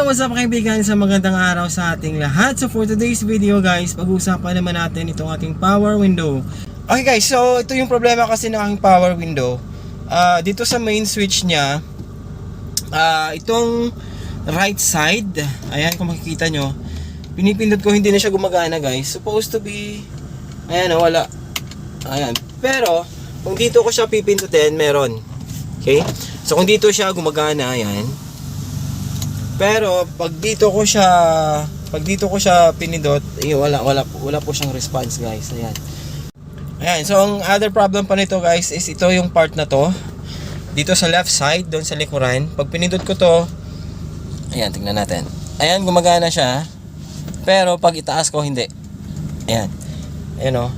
Hello, what's up kaibigan? Sa magandang araw sa ating lahat. So for today's video guys, pag-uusapan naman natin itong ating power window. Okay guys, so ito yung problema kasi ng aking power window. Ah, dito sa main switch niya, ah, itong right side, ayan kung makikita nyo, pinipindot ko hindi na siya gumagana guys. Supposed to be, ayan oh, wala. Ayan. Pero, kung dito ko siya pipindutin, meron. Okay? So kung dito siya gumagana, ayan. Pero pag dito ko siya pag dito ko siya pinindot, eh, wala wala wala po siyang response, guys. Ayan. Ayan, so ang other problem pa nito, guys, is ito yung part na to. Dito sa left side, doon sa likuran. Pag pinindot ko to, ayan, tingnan natin. Ayan, gumagana siya. Pero pag itaas ko, hindi. Ayan. Ayan o.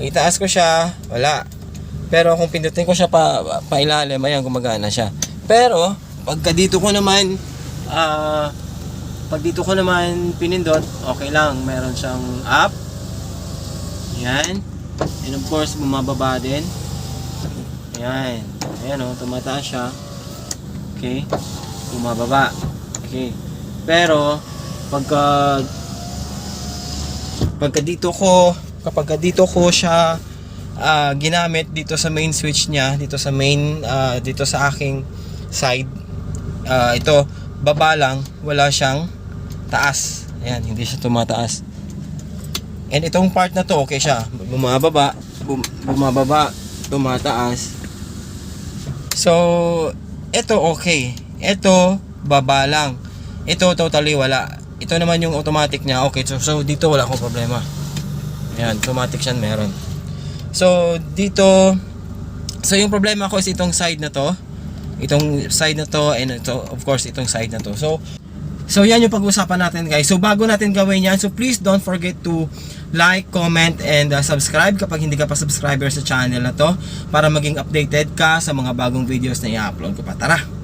Pag itaas ko siya, wala. Pero kung pindutin ko siya pa, pa ilalim, ayan, gumagana siya. Pero, pagka dito ko naman, ah, pag dito ko naman pinindot, okay lang. Meron siyang up. Ayan. And of course, bumababa din. Ayan. Ayan o, tumataas siya. Okay. Bumababa. Okay. Pero, pagka pagka dito ko kapag dito ko siya ah, ginamit dito sa main switch niya dito sa main ah, dito sa aking side ah, ito baba lang wala siyang taas. Ayan hindi siya tumataas. And itong part na to okay siya. Bumababa bum, bumababa tumataas. So ito okay. Ito baba lang. Ito totally wala. Ito naman yung automatic niya. Okay so, so dito wala akong problema. Ayan, automatic siya meron. So, dito, so yung problema ko is itong side na to. Itong side na to, and ito, of course, itong side na to. So, so yan yung pag-usapan natin guys. So, bago natin gawin yan, so please don't forget to like, comment, and uh, subscribe kapag hindi ka pa subscriber sa channel na to para maging updated ka sa mga bagong videos na i-upload ko pa. Tara!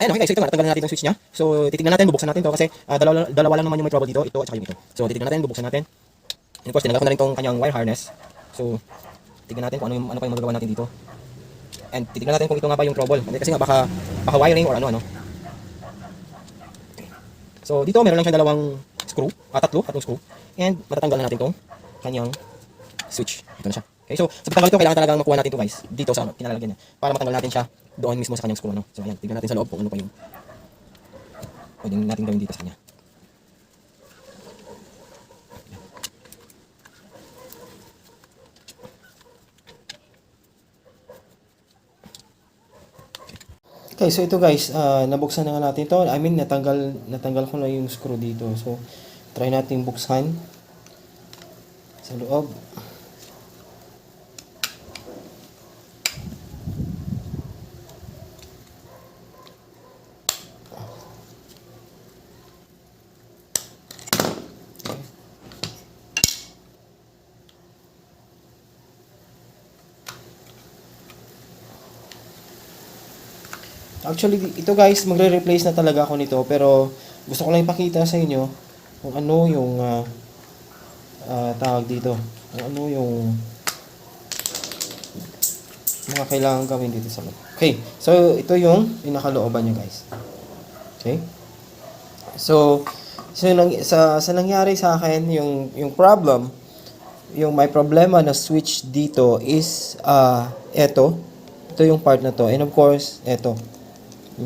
Ayun, okay guys, so ito nga, natanggal na natin yung switch niya. So, titignan natin, bubuksan natin to kasi ah, dalawa, dalawa lang naman yung may trouble dito, ito at saka yung ito. So, titignan natin, bubuksan natin. And of course, tinanggal ko na rin tong kanyang wire harness. So, tignan natin kung ano, yung, ano pa yung magagawa natin dito. And titignan natin kung ito nga ba yung trouble. Hindi, Kasi nga baka, baka wiring or ano-ano. Okay. So, dito meron lang siyang dalawang screw, ah, tatlo, tatlong screw. And matatanggal na natin tong kanyang switch. Ito na siya. Okay, so sa pagtanggal ito, kailangan talagang makuha natin ito guys, dito sa ano, kinalalagyan niya. Para matanggal natin siya doon mismo sa kanyang screw. No? So ayan, tignan natin sa loob kung ano pa yung pwedeng natin gawin dito sa kanya. Okay, so ito guys, ah, nabuksan na nga natin ito. I mean, natanggal, natanggal ko na yung screw dito. So, try natin buksan sa loob. Actually, ito guys, magre-replace na talaga ako nito. Pero, gusto ko lang ipakita sa inyo kung ano yung ah, ah, tawag dito. Kung ano yung mga kailangan gawin dito sa loob. Okay, so ito yung pinakalooban nyo guys. Okay? So, so nang, sa, sa nangyari sa akin, yung, yung problem, yung may problema na switch dito is uh, eto. Ito yung part na to. And of course, eto.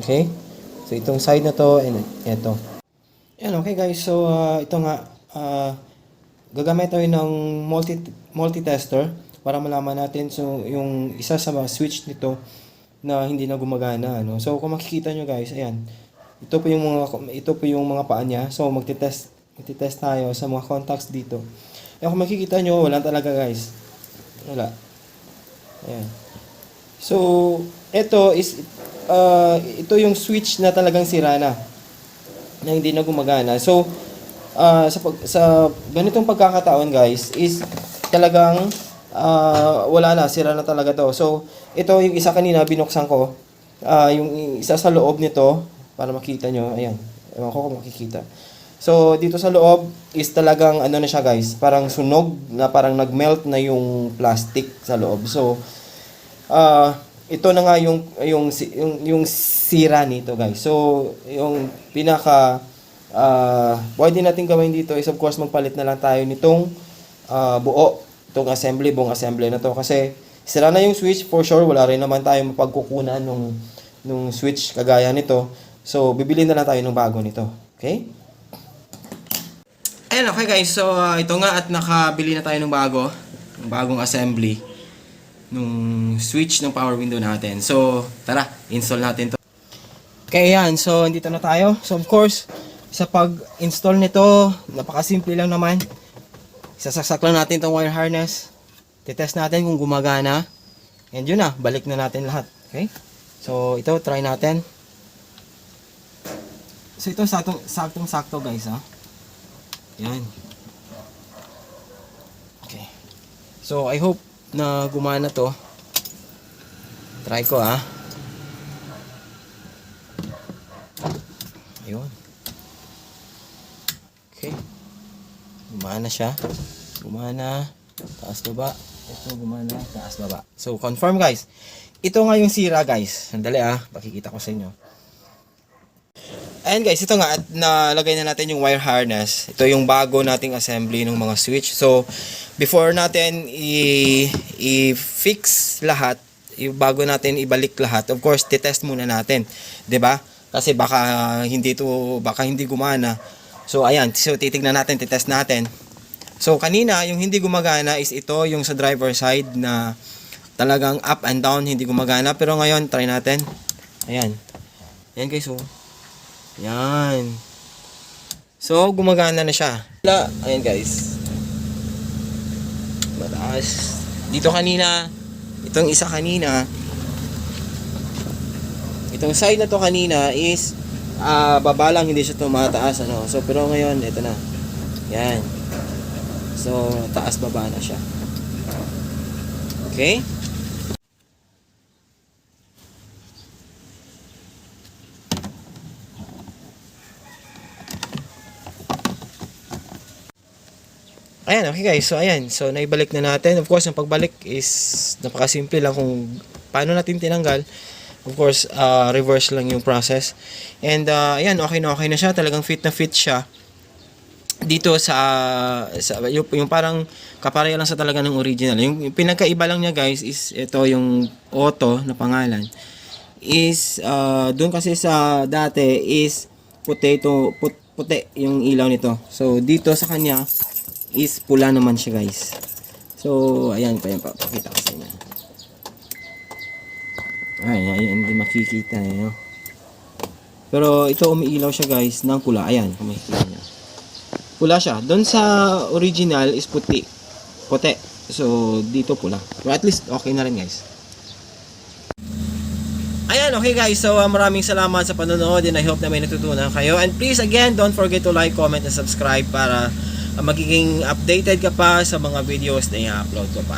Okay? So, itong side na to and eto. Yan, okay guys. So, ah, ito nga, ah, gagamit tayo ng multi multi-tester para malaman natin so yung isa sa mga switch nito na hindi na gumagana ano. So kung makikita nyo guys, ayan. Ito po yung mga ito po yung mga paa niya. So magte-test magte-test tayo sa mga contacts dito. Ayan, kung makikita nyo, wala talaga guys. Wala. Ayan. So, ito is uh, ito yung switch na talagang sira na na hindi na gumagana. So, ah, sa, pag, sa ganitong pagkakataon guys, is talagang ah, wala na, sira na talaga to. So, ito yung isa kanina, binuksan ko. Ah, yung isa sa loob nito, para makita nyo, ayan. Ewan ko kung makikita. So, dito sa loob is talagang ano na siya guys, parang sunog na parang nagmelt na yung plastic sa loob. So, ah ito na nga yung yung yung, yung sira nito guys. So, yung pinaka ah pwede natin gawin dito is of course magpalit na lang tayo nitong ah, buo, itong assembly, buong assembly na to kasi sira na yung switch for sure, wala rin naman tayo mapagkukunan nung nung switch kagaya nito. So, bibili na lang tayo ng bago nito. Okay? Ayan, okay guys. So, ah, ito nga at nakabili na tayo ng bago. Ng bagong assembly nung switch ng power window natin. So, tara, install natin to. Okay, yan. So, dito na tayo. So, of course, sa pag-install nito, napakasimple lang naman. Sasaksak lang natin itong wire harness. Titest natin kung gumagana. And yun na, balik na natin lahat. Okay? So, ito, try natin. So, ito saktong, saktong sakto guys, ha? Yan. Okay. So, I hope na gumana to. Try ko ah. Ayun. Okay. Gumana siya. Gumana. Taas baba. Ito gumana. Taas baba. So, confirm guys. Ito nga yung sira guys. Sandali ah. Pakikita ko sa inyo. Ayan guys, ito nga at nalagay na natin yung wire harness. Ito yung bago nating assembly ng mga switch. So, before natin i-fix lahat, bago natin ibalik lahat, of course, titest muna natin, 'di ba? Kasi baka hindi to, baka hindi gumana. So, ayan, so titignan natin, titest natin. So, kanina, yung hindi gumagana is ito, yung sa driver side na talagang up and down, hindi gumagana. Pero ngayon, try natin. Ayan. Ayan guys, oh. Yan. So, gumagana na siya. Ayan guys. Mataas. Dito kanina, itong isa kanina, itong side na to kanina is ah baba lang, hindi siya tumataas. Ano. So, pero ngayon, ito na. Yan. So, taas baba na siya. Okay? Ayan, okay guys. So, ayan. So, naibalik na natin. Of course, yung pagbalik is napakasimple lang kung paano natin tinanggal. Of course, uh, reverse lang yung process. And, uh, ayan, okay na okay na siya. Talagang fit na fit siya. Dito sa, sa yung, yung parang kapareha lang sa talaga ng original. Yung, yung pinagkaiba lang niya guys is ito yung auto na pangalan. Is, uh, doon kasi sa dati is potato, put, puti yung ilaw nito. So, dito sa kanya, is pula naman siya guys. So, ayan pa yan, papakita ko sa inyo. Ay, ay, hindi makikita eh, no? Pero ito umiilaw siya guys ng pula. Ayan, kung makikita. Pula siya. Doon sa original is puti. Puti. So, dito pula. Pero at least, okay na rin guys. Ayan, okay guys. So, uh, maraming salamat sa panonood and I hope na may natutunan kayo. And please, again, don't forget to like, comment, and subscribe para magiging updated ka pa sa mga videos na i-upload ko pa.